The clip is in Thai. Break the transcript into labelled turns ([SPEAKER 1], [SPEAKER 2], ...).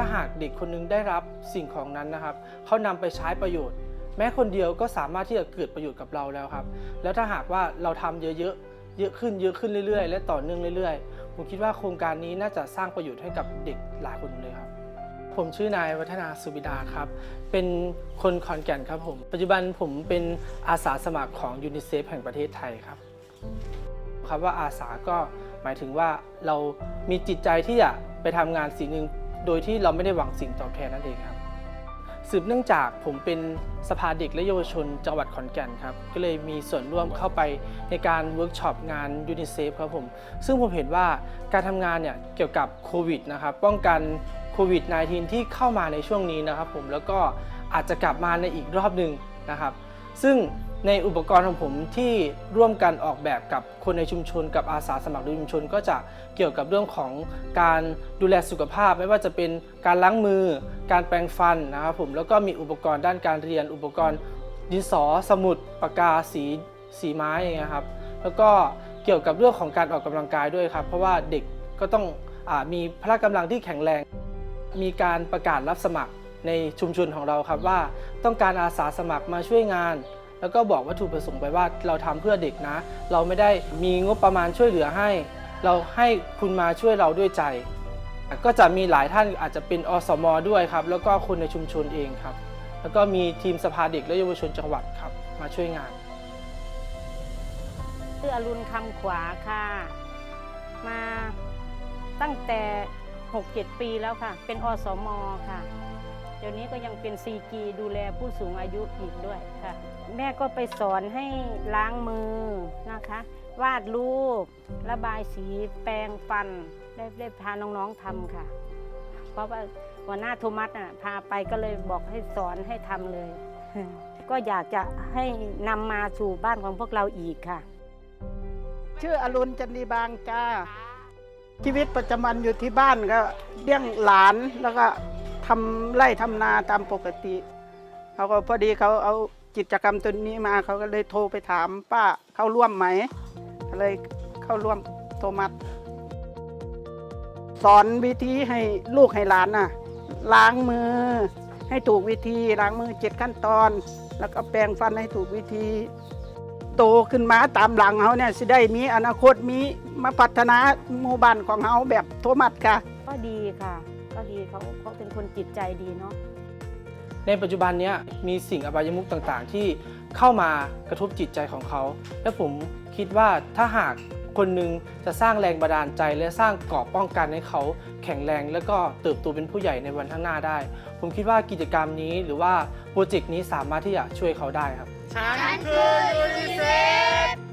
[SPEAKER 1] ถ้าหากเด็กคนหนึงได้รับสิ่งของนั้นนะครับ เขานำไปใช้ประโยชน์ แม้คนเดียวก็สามารถที่จะเกิดประโยชน์กับเราแล้วครับ แล้วถ้าหากว่าเราทำเยอะๆ เยอะขึ้นเยอะขึ้นเรื่อยๆ และต่อเนื่องเรื่อยๆ ผมคิดว่าโครงการนี้น่าจะสร้างประโยชน์ให้กับเด็กหลายคนเลยครับ ผมชื่อนายวัฒนาสุบิดาครับ เป็นคนขอนแก่นครับผม ปัจจุบันผมเป็นอาสาสมัครของยูนิเซฟแห่งประเทศไทยครับครับว่าอาสาก็หมายถึงว่าเรามีจิตใจที่จะไปทำงานสิ่งหนึ่ง โดยที่เราไม่ได้หวังสิ่งตอบแทนนั่นเองครับ สืบเนื่องจากผมเป็นสภาเด็กและเยาวชนจังหวัดขอนแก่นครับ ก็เลยมีส่วนร่วมเข้าไปในการเวิร์กช็อปงานยูนิเซฟครับผม ซึ่งผมเห็นว่าการทำงานเนี่ยเกี่ยวกับโควิดนะครับ ป้องกันโควิด -19 ที่เข้ามาในช่วงนี้นะครับผม แล้วก็อาจจะกลับมาในอีกรอบหนึ่งนะครับ ซึ่ง ในอุปกรณ์ของผมที่ร่วมกันออกแบบกับคนในชุมชน กับอาสาสมัครในชุมชน ก็จะเกี่ยวกับเรื่องของการดูแลสุขภาพ ไม่ว่าจะเป็นการล้างมือ การแปรงฟันนะครับผมแล้วก็มีอุปกรณ์ด้านการเรียน อุปกรณ์ดินสอ สมุดปากกาสีสีไม้อย่างเงี้ยครับแล้วก็เกี่ยวกับเรื่องของการออกกำลังกายด้วยครับ เพราะว่าเด็กก็ต้องอมีพละกำลังที่แข็งแรง มีการประกาศรับสมัครในชุมชนของเราครับว่าต้องการอาสาสมัครมาช่วยงาน แล้วก็บอกวัตถุประสงค์ไปว่าเราทำเพื่อเด็กนะ เราไม่ได้มีงบประมาณช่วยเหลือให้ เราให้คุณมาช่วยเราด้วยใจ ก็จะมีหลายท่านอาจจะเป็นอสมด้วยครับ แล้วก็คนในชุมชนเองครับ แล้วก็มีทีมสภาเด็กและเยาวชนจังหวัดครับ มาช่วยงาน
[SPEAKER 2] ชื่ออรุณคำขวาค่ะ มาตั้งแต่ 6-7 ปีแล้วค่ะ เป็นอสมค่ะ เดี๋ยวนี้ก็ยังเป็นซีกีดูแลผู้สูงอายุอีกด้วยค่ะ แม่ก็ไปสอนให้ล้างมือนะคะ วาดรูประบายสีแปรงฟันได้ได้พาน้องๆทำค่ะ เพราะว่าหัวหน้าโทมัสอะพาไปก็เลยบอกให้สอนให้ทำเลย ก็อยากจะให้นำมาสู่บ้านของพวกเราอีกค่ะ
[SPEAKER 3] ชื่ออรุณจันดีบางจ้าชีวิตประจำวันอยู่ที่บ้านก็เลี้ยงหลานแล้วก็ ทำไร่ทำนาตามปกติเขาก็พอดีเขาเอากิจกรรมตัวนี้มาเขาก็เลยโทรไปถามป้าเข้าร่วมไหมก็เลยเข้าร่วมโทมัสสอนวิธีให้ลูกให้หลานน่ะล้างมือให้ถูกวิธีล้างมือเจ็ดขั้นตอน แล้วก็แปรงฟันให้ถูกวิธี โตขึ้นมาตามหลังเขาเนี่ยสิได้มีอนาคตมีมาพัฒนาหมู่บ้านของเขาแบบโทมัสค่ะ
[SPEAKER 2] ก็ดีค่ะ ก็ดีเขาเขาเป็นคนจิตใจดีเนาะ
[SPEAKER 1] ในปัจจุบันเนี้ยมีสิ่งอบายมุขต่างๆ ที่เข้ามากระทบจิตใจของเขา และผมคิดว่าถ้าหากคนหนึ่งจะสร้างแรงบันดาลใจ และสร้างเกราะป้องกันให้เขาแข็งแรง แล้วก็เติบโตเป็นผู้ใหญ่ในวันข้างหน้าได้ ผมคิดว่ากิจกรรมนี้หรือว่าโปรเจกต์นี้สามารถที่จะช่วยเขาได้ครับ
[SPEAKER 4] ฉันคือยูนิเซฟ